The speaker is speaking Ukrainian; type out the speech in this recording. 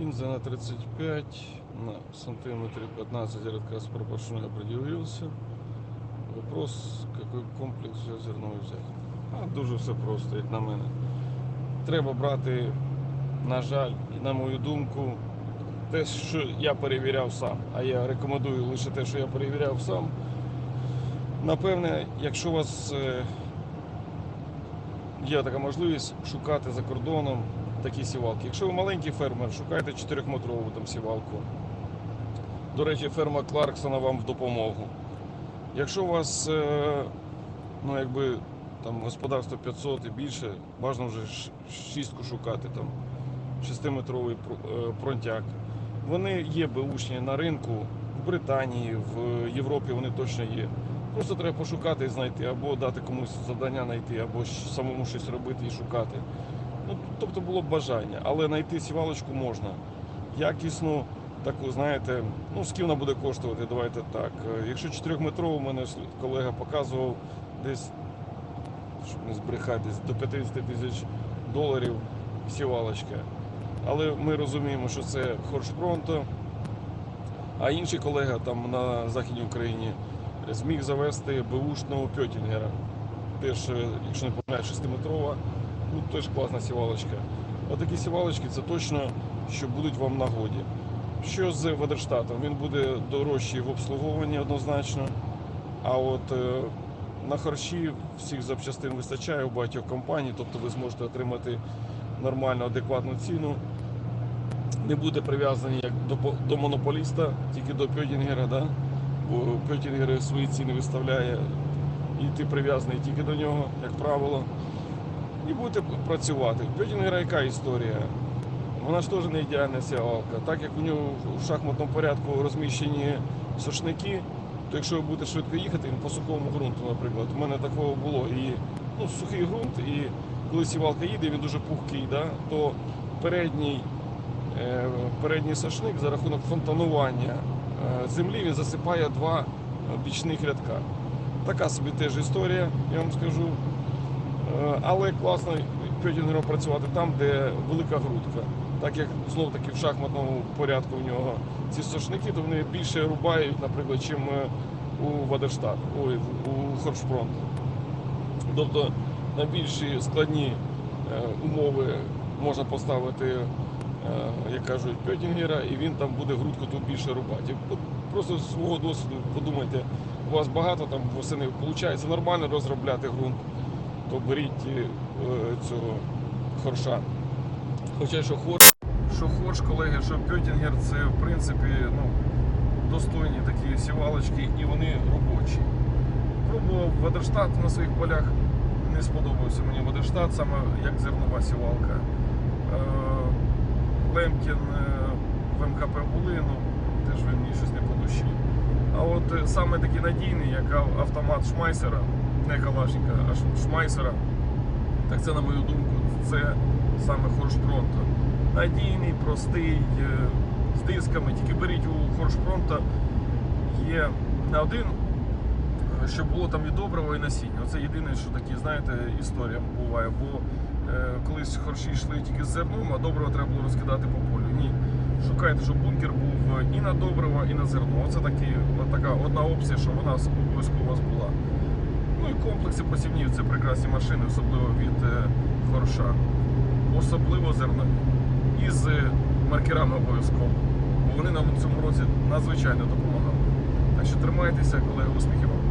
Кинза на 35, на сантиметре 15 рядка с пропорционой определился. Вопрос, какой комплекс зерновий взяти. А дуже все просто, як на мене. Треба брати, на жаль, на мою думку, те, що я перевіряв сам. А я рекомендую лише те, що я перевіряв сам. Напевне, якщо у вас е, є така можливість шукати за кордоном такі сівалки. Якщо ви маленький фермер, шукайте 4-метрову там сівалку. До речі, ферма Кларксона вам в допомогу. Якщо у вас е, ну, якби, там, господарство 500 і більше, бажано вже шістку шукати, там, 6-метровий е, пронтяк. Вони є беушні на ринку в Британії, в Європі вони точно є. Просто треба пошукати і знайти, або дати комусь завдання знайти, або самому щось робити і шукати. Ну, тобто було б бажання, але знайти сівалочку можна. Якісну, таку, знаєте, ну скільки вона буде коштувати, давайте так. Е, Якщо 4-метрову, у мене колега показував десь, щоб не збрехати, десь до 50 тисяч доларів сівалочка. Але ми розуміємо, що це Хоршпронто, а інший колега там на Західній Україні зміг завести беушного Пьотінгера. Теж, е, якщо не помиляю, 6-метрова, ну теж класна сівалочка. Отакі сівалочки це точно, що будуть вам нагоді. Що з Ведерштатом? Він буде дорожчий в обслуговуванні однозначно. А от е, на харчі всіх запчастин вистачає у багатьох компаній, тобто ви зможете отримати нормальну, адекватну ціну. Не буде прив'язані як до, до монополіста, тільки до Пьотінгера, да? бо Пьотінгер свої ціни виставляє, і ти прив'язаний тільки до нього, як правило. І будете працювати. В Пьотінгера яка історія? Вона ж теж не ідеальна сівалка. Так як у нього в шахматному порядку розміщені сушники, то якщо ви будете швидко їхати він по сухому ґрунту, наприклад, у мене такого було. І ну, сухий ґрунт, і коли сівалка їде, він дуже пухкий, да, то передній, е, передній сошник за рахунок фонтанування е, землі він засипає два бічних рядка. Така собі теж історія, я вам скажу. Е, Але класно пьотінгером працювати там, де велика грудка. Так як знов таки в шахматному порядку в нього ці сошники, то вони більше рубають, наприклад, чим е, у Вадерштат, ой, у Хоршпронт. Тобто на більші складні е, умови можна поставити, як кажуть, пьотінгера, і він там буде грудку тут більше рубати. Просто з свого досвіду подумайте, у вас багато там восени виходить нормально розробляти ґрунт, то беріть е, цього хорша. Хоча що хорш, що хорш, колеги, що пьотінгер, це в принципі ну, достойні такі сівалочки і вони робочі. Пробував Вадерштат на своїх полях, не сподобався мені Вадерштат, саме як зернова сівалка. Е, Лемкін е, в МКП були, ну теж він мені щось не по душі. А от саме такий надійний, як автомат Шмайсера, не Калашника, а Шмайсера, так це, на мою думку, це саме Хоршпронто. Надійний, простий, е, з дисками. Тільки беріть у Хоршпронто є не один, е, щоб було там і доброго, і насіння. Оце єдине, що такі, знаєте, історія буває. Бо е, колись хорші йшли тільки з зерном, а доброго треба було розкидати по полю. Ні. Шукайте, щоб бункер був і на добриво, і на зерно. Оце такі, така одна опція, що вона обов'язково у вас була. Ну і комплекси посівнів це прекрасні машини, особливо від е, хорша. Особливо зернові. І з е, маркерами обов'язково. Бо вони нам у цьому році надзвичайно допомагали. Так що тримайтеся, колеги, успіхів вам!